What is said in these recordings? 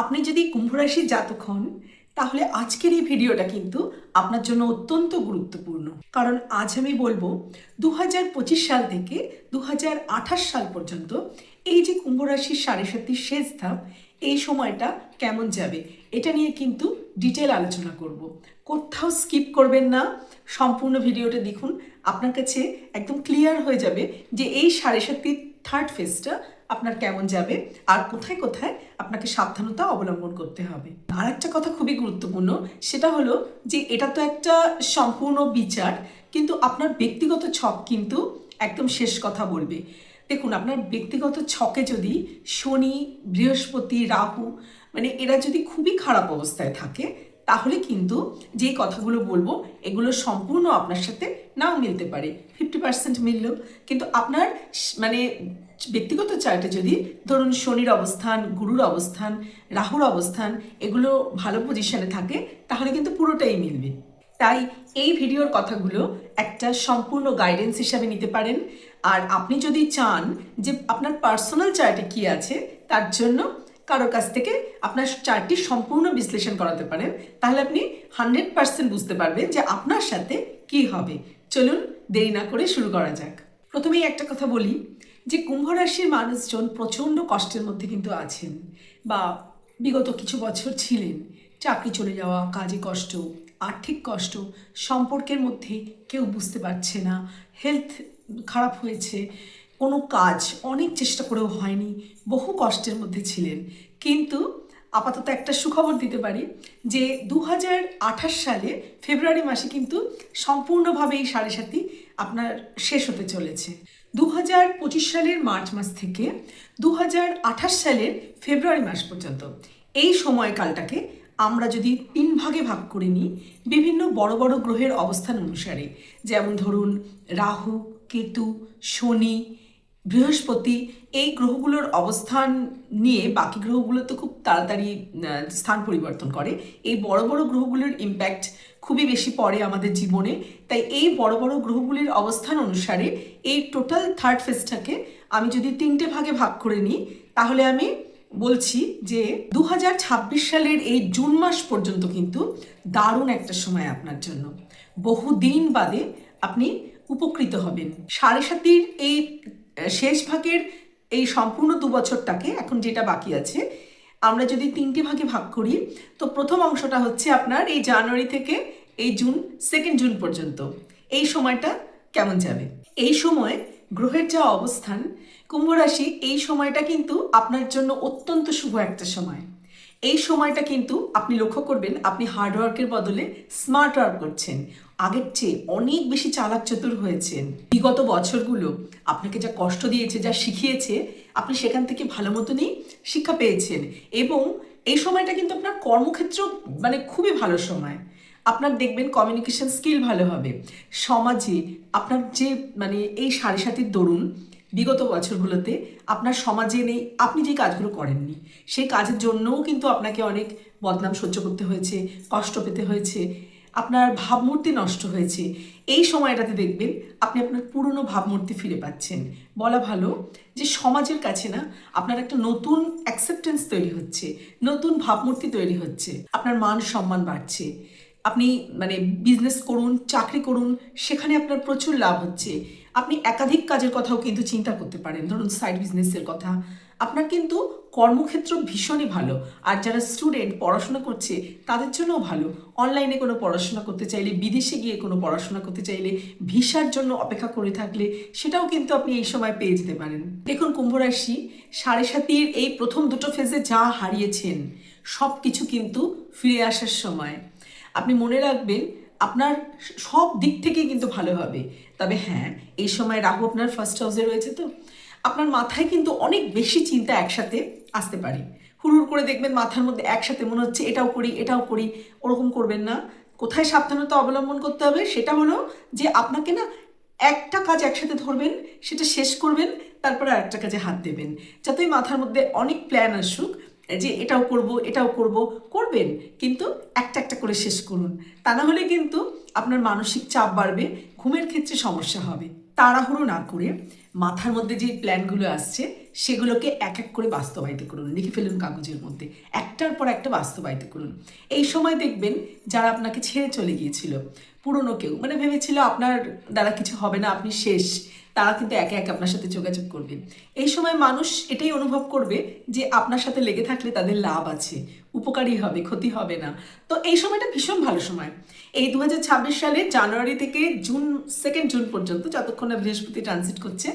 আপনি যদি কুম্ভ রাশির জাতক হন, তাহলে আজকের এই ভিডিওটা কিন্তু আপনার জন্য অত্যন্ত গুরুত্বপূর্ণ। কারণ আজ আমি বলব দু হাজার পঁচিশ সাল থেকে দু হাজার আঠাশ সাল পর্যন্ত এই যে কুম্ভ রাশির সাড়ে সাতির শেষ ধাপ, এই সময়টা কেমন যাবে, এটা নিয়ে কিন্তু ডিটেল আলোচনা করব। কোথাও স্কিপ করবেন না। সম্পূর্ণ ভিডিওটা দেখুন। আপনার কাছে একদম ক্লিয়ার হয়ে যাবে যে এই সাড়ে সাতির থার্ড ফেজটা আপনার কেমন যাবে আর কোথায় কোথায় আপনাকে সাবধানতা অবলম্বন করতে হবে। আর একটা কথা খুবই গুরুত্বপূর্ণ, সেটা হলো যে এটা তো একটা সম্পূর্ণ বিচার, কিন্তু আপনার ব্যক্তিগত ছক কিন্তু একদম শেষ কথা বলবে। দেখুন, আপনার ব্যক্তিগত ছকে যদি শনি, বৃহস্পতি, রাহু মানে এরা যদি খুবই খারাপ অবস্থায় থাকে তাহলে কিন্তু যে কথাগুলো বলব, এগুলো সম্পূর্ণ আপনার সাথে নাও মিলতে পারে। ফিফটি পার্সেন্ট মিললেও কিন্তু আপনার মানে ব্যক্তিগত চার্টে যদি ধরুন শনির অবস্থান, গুরুর অবস্থান, রাহুর অবস্থান, এগুলো ভালো পজিশনে থাকে, তাহলে কিন্তু পুরোটাই মিলবে। তাই এই ভিডিওর কথাগুলো একটা সম্পূর্ণ গাইডেন্স হিসাবে নিতে পারেন। আর আপনি যদি চান যে আপনার পার্সোনাল চার্টে কি আছে, তার জন্য কারোর কাছ থেকে আপনার চার্টটি সম্পূর্ণ বিশ্লেষণ করাতে পারেন, তাহলে আপনি হান্ড্রেড পার্সেন্ট বুঝতে পারবেন যে আপনার সাথে কি হবে। চলুন দেরি না করে শুরু করা যাক। প্রথমেই একটা কথা বলি যে কুম্ভ রাশির মানুষজন প্রচণ্ড কষ্টের মধ্যে কিন্তু আছেন বা বিগত কিছু বছর ছিলেন। চাকরি চলে যাওয়া, কাজে কষ্ট, আর্থিক কষ্ট, সম্পর্কের মধ্যে কেউ বুঝতে পারছে না হেলথ খারাপ হয়েছে কোনো কাজ অনেক চেষ্টা করেও হয়নি, বহু কষ্টের মধ্যে ছিলেন। কিন্তু আপাতত একটা সুখবর দিতে পারি যে দু হাজার আঠাশ সালে ফেব্রুয়ারি মাসে কিন্তু সম্পূর্ণভাবে এই সাড়ে সাথী আপনার শেষ হতে চলেছে। দু হাজার পঁচিশ সালের মার্চ মাস থেকে দু হাজার আঠাশ সালের ফেব্রুয়ারি মাস পর্যন্ত এই সময়কালটাকে আমরা যদি তিন ভাগে ভাগ করে নিই, বিভিন্ন বড় বড় গ্রহের অবস্থান অনুসারে, যেমন ধরুন রাহু, কেতু, শনি বৃহস্পতি এই গ্রহগুলোর অবস্থান নিয়ে বাকি গ্রহগুলো তো খুব তাড়াতাড়ি স্থান পরিবর্তন করে। এই বড় বড় গ্রহগুলোর ইম্প্যাক্ট খুবই বেশি পড়ে আমাদের জীবনে। তাই এই বড় বড় গ্রহগুলির অবস্থান অনুসারে এই টোটাল থার্ড ফেজটাকে আমি যদি তিনটে ভাগে ভাগ করে নিই, তাহলে আমি বলছি যে দু হাজার ছাব্বিশ সালের এই জুন মাস পর্যন্ত কিন্তু দারুণ একটা সময় আপনার জন্য। বহু দিন বাদে আপনি উপকৃত হবেন। সাড়ে সাতির এই শেষ ভাগের এই সম্পূর্ণ দু বছরটাকে এখন যেটা বাকি আছে, আমরা যদি তিনটে ভাগে ভাগ করি, তো প্রথম অংশটা হচ্ছে আপনার এই জানুয়ারি থেকে এই জুন সেকেন্ড জুন পর্যন্ত। এই সময়টা কেমন যাবে? এই সময় গ্রহের যা অবস্থান, কুম্ভ রাশি, এই সময়টা কিন্তু আপনার জন্য অত্যন্ত শুভ একটা সময়। এই সময়টা কিন্তু আপনি লক্ষ্য করবেন, আপনি হার্ডওয়ার্কের বদলে স্মার্ট ওয়ার্ক করছেন। আগের চেয়ে অনেক বেশি চালাক চতুর হয়েছেন। বিগত বছরগুলো আপনাকে যা কষ্ট দিয়েছে, যা শিখিয়েছে, আপনি সেখান থেকে ভালো মতনই শিক্ষা পেয়েছেন এবং এই সময়টা কিন্তু আপনার কর্মক্ষেত্র মানে খুবই ভালো সময়। আপনার দেখবেন কমিউনিকেশন স্কিল ভালো হবে। সমাজে আপনার যে মানে এই সাড়ে সাতির দরুন বিগত বছরগুলোতে আপনার সমাজে নেই, আপনি যে কাজগুলো করেননি, সেই কাজের জন্যও কিন্তু আপনাকে অনেক বদনাম সহ্য করতে হয়েছে, কষ্ট পেতে হয়েছে আপনার ভাবমূর্তি নষ্ট হয়েছে। এই সময়টাতে দেখবেন আপনি আপনার পুরনো ভাবমূর্তি ফিরে পাচ্ছেন। বলা ভালো যে সমাজের কাছে না আপনার একটা নতুন অ্যাকসেপ্টেন্স তৈরি হচ্ছে, নতুন ভাবমূর্তি তৈরি হচ্ছে, আপনার মান সম্মান বাড়ছে। আপনি মানে বিজনেস করুন, চাকরি করুন, সেখানে আপনার প্রচুর লাভ হচ্ছে। আপনি একাধিক কাজের কথাও কিন্তু চিন্তা করতে পারেন। ধরুন সাইড বিজনেসের কথা আপনার কিন্তু কর্মক্ষেত্র ভীষণই ভালো। আর যারা স্টুডেন্ট পড়াশোনা করছে, তাদের জন্যও ভালো। অনলাইনে কোনো পড়াশোনা করতে চাইলে, বিদেশে গিয়ে কোনো পড়াশোনা করতে চাইলে, ভিসার জন্য অপেক্ষা করে থাকলে, সেটাও কিন্তু আপনি এই সময় পেয়ে যেতে পারেন। দেখুন, কুম্ভ রাশি, সাড়ে সাতির এই প্রথম দুটো ফেজে যা হারিয়েছেন সব কিছু কিন্তু ফিরে আসার সময়। আপনি মনে রাখবেন, আপনার সব দিক থেকেই কিন্তু ভালো হবে। তবে হ্যাঁ এই সময় রাহু আপনার ফার্স্ট হাউসে রয়েছে তো। আপনার মাথায় কিন্তু অনেক বেশি চিন্তা একসাথে আসতে পারে। হুড়ুর করে দেখবেন মাথার মধ্যে একসাথে মনে হচ্ছে, এটাও করি এটাও করি। ওরকম করবেন না। কোথায় সাবধানতা অবলম্বন করতে হবে সেটা হলো যে আপনাকে না একটা কাজ একসাথে ধরবেন, সেটা শেষ করবেন, তারপরে আরেকটা কাজে হাত দেবেন। যাতে মাথার মধ্যে অনেক প্ল্যান আসুক যে এটাও করব এটাও করব, করবেন। কিন্তু একটা একটা করে শেষ করুন। তা না হলে কিন্তু আপনার মানসিক চাপ বাড়বে, ঘুমের ক্ষেত্রে সমস্যা হবে। তাড়াহুড়ো না করে মাথার মধ্যে যে প্ল্যানগুলো আসছে সেগুলোকে এক এক করে বাস্তবায়িত করুন, লিখে ফেলুন কাগজের মধ্যে, একটার পর একটা বাস্তবায়িত করুন। এই সময় দেখবেন যারা আপনাকে ছেড়ে চলে গিয়েছিল, পুরনো কেউ মানে ভেবেছিল আপনার দ্বারা কিছু হবে না, আপনি শেষ, তারা কিন্তু একে একে আপনার সাথে যোগাযোগ করবে। এই সময় মানুষ এটাই অনুভব করবে যে আপনার সাথে লেগে থাকলে তাদের লাভ আছে উপকারী হবে, ক্ষতি হবে না। তো এই সময়টা ভীষণ ভালো সময়। এই দু হাজার ছাব্বিশ সালে জানুয়ারি থেকে জুন সেকেন্ড জুন পর্যন্ত, যতক্ষণ না বৃহস্পতি ট্রানজিট করছে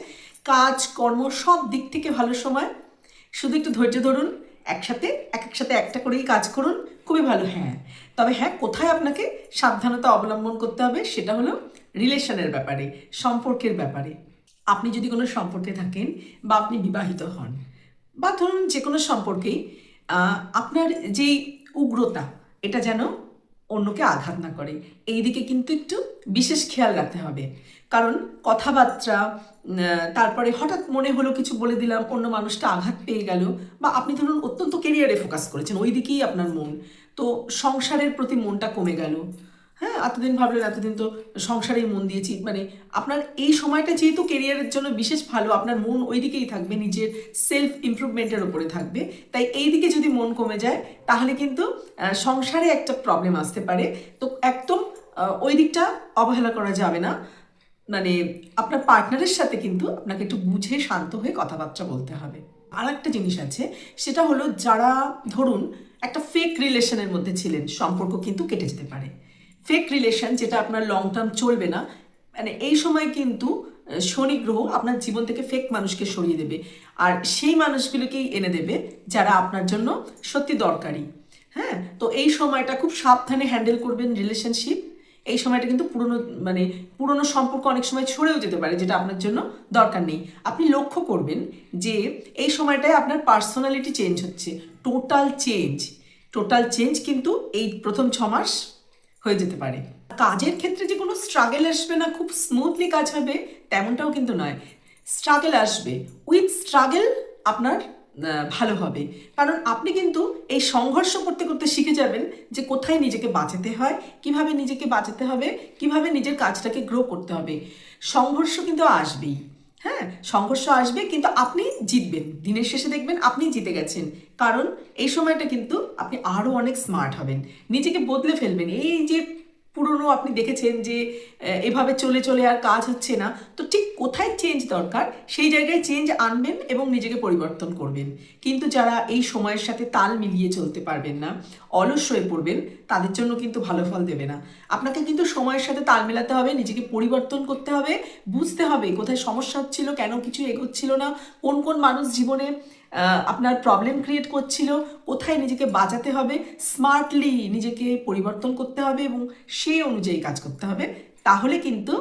কাজ, কর্ম সব দিক থেকে ভালো সময়। শুধু একটু ধৈর্য ধরুন, একসাথে এক একসাথে একটা করেই কাজ করুন, খুবই ভালো। হ্যাঁ তবে হ্যাঁ কোথায় আপনাকে সাবধানতা অবলম্বন করতে হবে সেটা হলো রিলেশনের ব্যাপারে, সম্পর্কের ব্যাপারে। আপনি যদি কোনো সম্পর্কে থাকেন বা আপনি বিবাহিত হন, বা ধরুন যে কোনো সম্পর্কেই আপনার যেই উগ্রতা, এটা যেন অন্যকে আঘাত না করে। এই দিকে কিন্তু একটু বিশেষ খেয়াল রাখতে হবে। কারণ কথাবার্তা তারপরে হঠাৎ মনে হলো কিছু বলে দিলাম, অন্য মানুষটা আঘাত পেয়ে গেল বা আপনি ধরুন অত্যন্ত কেরিয়ারে ফোকাস করেছেন ওই দিকেই আপনার মন। তো সংসারের প্রতি মনটা কমে গেল। হ্যাঁ এতদিন ভাবলেন, এতদিন তো সংসারেই মন দিয়েছি। মানে আপনার এই সময়টা যেহেতু কেরিয়ারের জন্য বিশেষ ভালো, আপনার মন ওই দিকেই থাকবে, নিজের সেলফ ইমপ্রুভমেন্টের ওপরে থাকবে। তাই এই দিকে যদি মন কমে যায়, তাহলে কিন্তু সংসারে একটা প্রবলেম আসতে পারে। তো একদম ওই দিকটা অবহেলা করা যাবে না। মানে আপনার পার্টনারের সাথে কিন্তু আপনাকে একটু বুঝে শান্ত হয়ে কথাবার্তা বলতে হবে। আর একটা জিনিস আছে, সেটা হলো যারা, ধরুন, একটা ফেক রিলেশনের মধ্যে ছিলেন, সম্পর্ক কিন্তু কেটে যেতে পারে। ফেক রিলেশন যেটা আপনার লং টার্ম চলবে না। মানে এই সময় কিন্তু শনি গ্রহ আপনার জীবন থেকে ফেক মানুষকে সরিয়ে দেবে। আর সেই মানুষগুলোকেই এনে দেবে যারা আপনার জন্য সত্যি দরকারি। হ্যাঁ? তো এই সময়টা খুব সাবধানে হ্যান্ডেল করবেন রিলেশনশিপ এই সময়টা কিন্তু পুরনো মানে পুরনো সম্পর্ক অনেক সময় ছড়েও যেতে পারে যেটা আপনার জন্য দরকার নেই। আপনি লক্ষ্য করবেন যে এই সময়টায় আপনার পার্সোনালিটি চেঞ্জ হচ্ছে। টোটাল চেঞ্জ টোটাল চেঞ্জ কিন্তু এই প্রথম ছ মাস হয়ে যেতে পারে। কাজের ক্ষেত্রে যে কোনো স্ট্রাগল আসবে না, খুব স্মুথলি কাজ হবে, তেমনটাও কিন্তু নয়। স্ট্রাগল আসবে। উইথ স্ট্রাগল আপনার ভালো হবে। কারণ আপনি কিন্তু এই সংঘর্ষ করতে করতে শিখে যাবেন যে কোথায় নিজেকে বাঁচাতে হয়, কীভাবে নিজেকে বাঁচাতে হবে, কীভাবে নিজের কাজটাকে গ্রো করতে হবে। সংঘর্ষ কিন্তু আসবেই। হ্যাঁ সংঘর্ষ আসবে, কিন্তু আপনি জিতবেন। দিনের শেষে দেখবেন আপনি জিতে গেছেন। কারণ এই সময়টা কিন্তু আপনি আরও অনেক স্মার্ট হবেন। নিজেকে বদলে ফেলবেন। এই যে পুরনো আপনি দেখেছেন যে এভাবে চলে চলে আর কাজ হচ্ছে না। তো ঠিক কোথায় চেঞ্জ দরকার? সেই জায়গায় চেঞ্জ আনবেন এবং নিজেকে পরিবর্তন করবেন। কিন্তু যারা এই সময়ের সাথে তাল মিলিয়ে চলতে পারবেন না, অলস হয়ে পড়বেন, তাদের জন্য কিন্তু ভালো ফল দেবে না। আপনাকে কিন্তু সময়ের সাথে তাল মেলাতে হবে, নিজেকে পরিবর্তন করতে হবে, বুঝতে হবে কোথায় সমস্যা হচ্ছিল, কেন কিছু এগোচ্ছিল না, কোন কোন মানুষ জীবনে আপনার প্রবলেম ক্রিয়েট করছিল, কোথায় নিজেকে বাঁচাতে হবে স্মার্টলি নিজেকে পরিবর্তন করতে হবে এবং সেই অনুযায়ী কাজ করতে হবে। তাহলে কিন্তু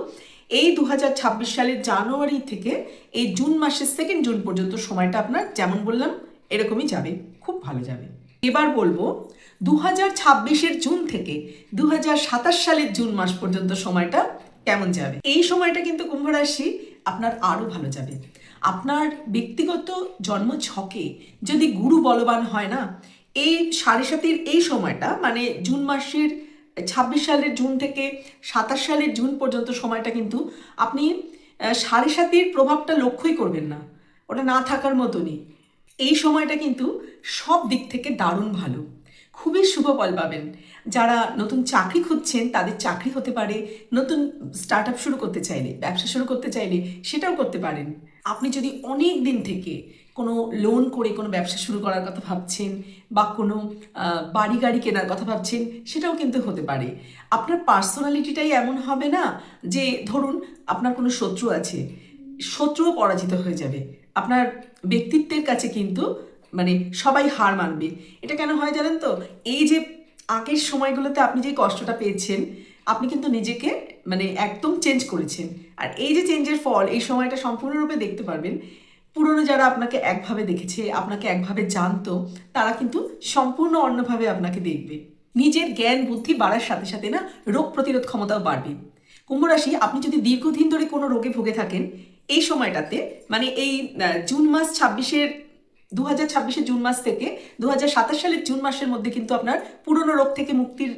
এই দু হাজার ছাব্বিশ সালের জানুয়ারি থেকে এই জুন মাসের সেকেন্ড জুন পর্যন্ত সময়টা আপনার যেমন বললাম, এরকমই যাবে, খুব ভালো যাবে। এবার বলব দু হাজার জুন থেকে দু হাজার সাতাশ সালের জুন মাস পর্যন্ত সময়টা কেমন যাবে? এই সময়টা কিন্তু কুম্ভ রাশি আপনার আরও ভালো যাবে। আপনার ব্যক্তিগত জন্ম ছকে যদি গুরু বলবান হয় না, এই সাড়ে সাতির এই সময়টা মানে জুন মাসের ছাব্বিশ সালের জুন থেকে সাতাশ সালের জুন পর্যন্ত সময়টা কিন্তু আপনি সাড়ে সাতির প্রভাবটা লক্ষ্যই করবেন না। ওটা না থাকার মতনই। এই সময়টা কিন্তু সব দিক থেকে দারুণ ভালো। খুবই শুভ ফল পাবেন। যারা নতুন চাকরি খুঁজছেন, তাদের চাকরি হতে পারে, নতুন স্টার্ট আপ শুরু করতে চাইলে, ব্যবসা শুরু করতে চাইলে সেটাও করতে পারেন। আপনি যদি অনেক দিন থেকে কোনো লোন করে কোনো ব্যবসা শুরু করার কথা ভাবছেন বা কোনো বাড়ি গাড়ি কেনার কথা ভাবছেন, সেটাও কিন্তু হতে পারে। আপনার পার্সোনালিটিটাই এমন হবে না যে, ধরুন আপনার কোনো শত্রু আছে, শত্রুও পরাজিত হয়ে যাবে। আপনার ব্যক্তিত্বের কাছে কিন্তু মানে সবাই হার মানবে। এটা কেন হয় জানেন তো? এই যে আগের সময়গুলোতে আপনি যে কষ্টটা পেয়েছেন, আপনি কিন্তু নিজেকে মানে একদম চেঞ্জ করেছেন। আর এই যে চেঞ্জের ফল, এই সময়টা সম্পূর্ণরূপে দেখতে পারবেন। পুরনো যারা আপনাকে একভাবে দেখেছে, আপনাকে একভাবে জানতো, তারা কিন্তু সম্পূর্ণ অন্যভাবে আপনাকে দেখবে। নিজের জ্ঞান, বুদ্ধি বাড়ার সাথে সাথে না রোগ প্রতিরোধ ক্ষমতাও বাড়বে। কুম্ভ রাশি, আপনি যদি দীর্ঘদিন ধরে কোনো রোগে ভুগে থাকেন, এই সময়টাতে মানে এই জুন মাস ছাব্বিশের দু হাজার জুন মাস থেকে দু হাজার সাতাশ সালের জুন মাসের মধ্যে কিন্তু আপনার পুরনো রোগ থেকে মুক্তির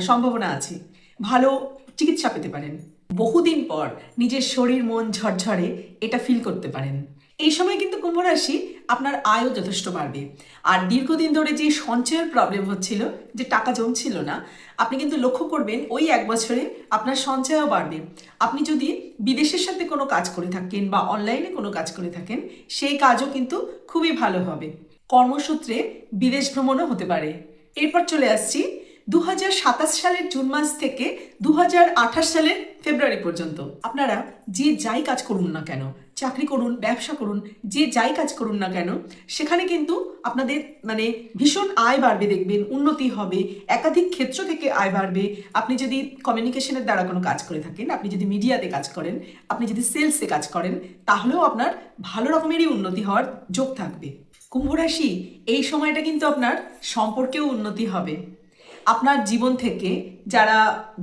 সম্ভাবনা আছে। ভালো চিকিৎসা পেতে পারেন। বহুদিন পর নিজের শরীর মন ঝরঝরে এটা ফিল করতে পারেন। এই সময় কিন্তু কুম্ভ রাশি আপনার আয়ও যথেষ্ট বাড়বে। আর দীর্ঘদিন ধরে যে সঞ্চয়ের প্রবলেম হচ্ছিল, যে টাকা জমছিল না, আপনি কিন্তু লক্ষ্য করবেন ওই এক বছরে আপনার সঞ্চয়ও বাড়বে। আপনি যদি বিদেশের সাথে কোনো কাজ করে থাকেন বা অনলাইনে কোনো কাজ করে থাকেন, সেই কাজও কিন্তু খুবই ভালো হবে। কর্মসূত্রে বিদেশ ভ্রমণও হতে পারে। এরপর চলে আসছি দু হাজার সাতাশ সালের জুন মাস থেকে দু হাজার আঠাশ সালের ফেব্রুয়ারি পর্যন্ত। আপনারা যে যাই কাজ করুন না কেন, চাকরি করুন, ব্যবসা করুন, যে যাই কাজ করুন না কেন, সেখানে কিন্তু আপনাদের মানে ভীষণ আয় বাড়বে, দেখবেন উন্নতি হবে, একাধিক ক্ষেত্র থেকে আয় বাড়বে। আপনি যদি কমিউনিকেশনের দ্বারা কোনো কাজ করে থাকেন, আপনি যদি মিডিয়াতে কাজ করেন, আপনি যদি সেলসে কাজ করেন, তাহলেও আপনার ভালো রকমেরই উন্নতি হওয়ার যোগ থাকবে। কুম্ভ রাশি, এই সময়টা কিন্তু আপনার সম্পর্কেও উন্নতি হবে। আপনার জীবন থেকে যারা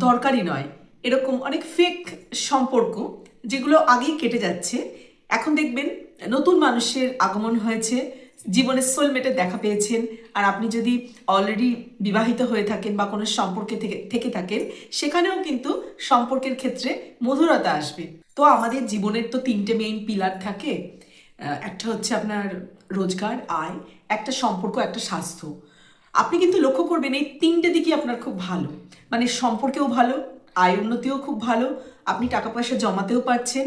দরকারি নয়, এরকম অনেক ফেক সম্পর্ক যেগুলো আগেই কেটে যাচ্ছে, এখন দেখবেন নতুন মানুষের আগমন হয়েছে, জীবনের সোলমেটের দেখা পেয়েছেন, আর আপনি যদি অলরেডি বিবাহিত হয়ে থাকেন বা কোনো সম্পর্কে থেকে থেকে থাকেন, সেখানেও কিন্তু সম্পর্কের ক্ষেত্রে মধুরতা আসবে। তো আমাদের জীবনের তো তিনটে মেইন পিলার থাকে একটা হচ্ছে আপনার রোজগার, আয়, একটা সম্পর্ক, একটা স্বাস্থ্য। আপনি কিন্তু লক্ষ্য করবেন এই তিনটে দিকই আপনার খুব ভালো। মানে সম্পর্কেও ভালো, আয় উন্নতিও খুব ভালো, আপনি টাকা পয়সা জমাতেও পারছেন,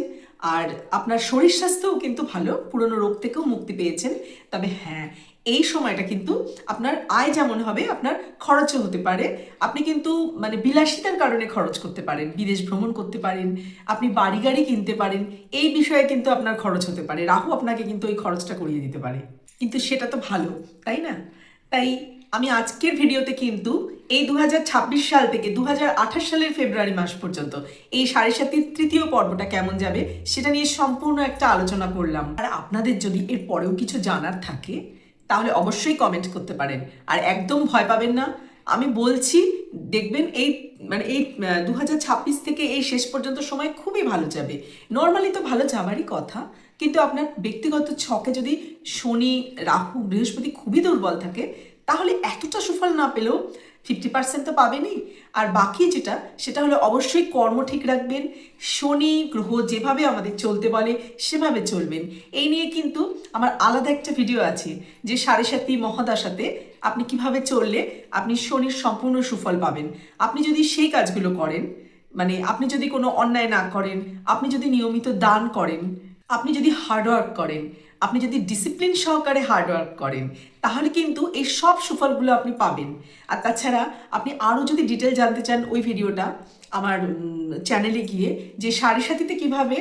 আর আপনার শরীর স্বাস্থ্যও কিন্তু ভালো, পুরনো রোগ থেকেও মুক্তি পেয়েছেন। তবে হ্যাঁ এই সময়টা কিন্তু আপনার আয় যেমন হবে, আপনার খরচও হতে পারে। আপনি কিন্তু মানে বিলাসিতার কারণে খরচ করতে পারেন, বিদেশ ভ্রমণ করতে পারেন, আপনি বাড়ি গাড়ি কিনতে পারেন, এই বিষয়ে কিন্তু আপনার খরচ হতে পারে। রাহু আপনাকে কিন্তু ওই খরচটা করিয়ে দিতে পারে। কিন্তু সেটা তো ভালো, তাই না? তাই আমি আজকের ভিডিওতে কিন্তু এই দু হাজার ছাব্বিশ সাল থেকে দু হাজার আঠাশ সালের ফেব্রুয়ারি মাস পর্যন্ত এই সাড়ে সাতির তৃতীয় পর্বটা কেমন যাবে সেটা নিয়ে সম্পূর্ণ একটা আলোচনা করলাম। আর আপনাদের যদি এর পরেও কিছু জানার থাকে, তাহলে অবশ্যই কমেন্ট করতে পারেন। আর একদম ভয় পাবেন না, আমি বলছি, দেখবেন এই মানে এই দু হাজার ছাব্বিশ থেকে এই শেষ পর্যন্ত সময় খুবই ভালো যাবে। নর্মালি তো ভালো যাবারই কথা, কিন্তু আপনার ব্যক্তিগত ছকে যদি শনি, রাহু, বৃহস্পতি খুবই দুর্বল থাকে তাহলে এতটা সুফল না পেলেও ফিফটি পার্সেন্ট তো পাবেনই। আর বাকি যেটা, সেটা হলো অবশ্যই কর্ম ঠিক রাখবেন, শনি, গ্রহ যেভাবে আমাদের চলতে বলে, সেভাবে চলবেন। এই নিয়ে কিন্তু আমার আলাদা একটা ভিডিও আছে, যে সাড়ে সাতি মহাদশাতে আপনি কীভাবে চললে আপনি শনির সম্পূর্ণ সুফল পাবেন। আপনি যদি সেই কাজগুলো করেন মানে আপনি যদি কোনো অন্যায় না করেন, আপনি যদি নিয়মিত দান করেন, আপনি যদি হার্ডওয়ার্ক করেন আপনি যদি ডিসিপ্লিন সহকারে হার্ডওয়ার্ক করেন, তাহলে কিন্তু এই সব সুফলগুলো আপনি পাবেন। আর তাছাড়া আপনি আরও যদি ডিটেল জানতে চান ওই ভিডিওটা, আমার চ্যানেলে গিয়ে যে সারি সাথীতে কীভাবে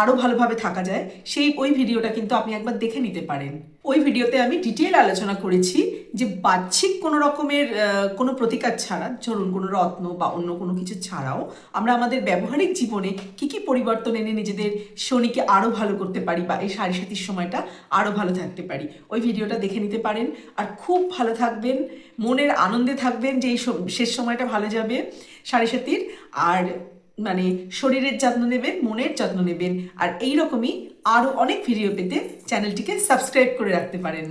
আরও ভালোভাবে থাকা যায়, সেই ওই ভিডিওটা কিন্তু আপনি একবার দেখে নিতে পারেন। ওই ভিডিওতে আমি ডিটেল আলোচনা করেছি যে বাহ্যিক কোনো রকমের কোনো প্রতিকার ছাড়া, ধরুন কোনো রত্ন বা অন্য কোনো কিছু ছাড়াও আমরা আমাদের ব্যবহারিক জীবনে কি কি পরিবর্তন এনে নিজেদের শনিকে আরও ভালো করতে পারি বা এই সাড়ে সাতির সময়টা আরও ভালো থাকতে পারি, ওই ভিডিওটা দেখে নিতে পারেন। আর খুব ভালো থাকবেন, মনের আনন্দে থাকবেন যে এই শেষ সময়টা ভালো যাবে সাড়ে সাতির আর মানে শরীরের যত্ন নেবেন, মনের যত্ন নেবেন। আর এই রকমই আরও অনেক ভিডিও পেতে চ্যানেলটিকে সাবস্ক্রাইব করে রাখতে পারেন।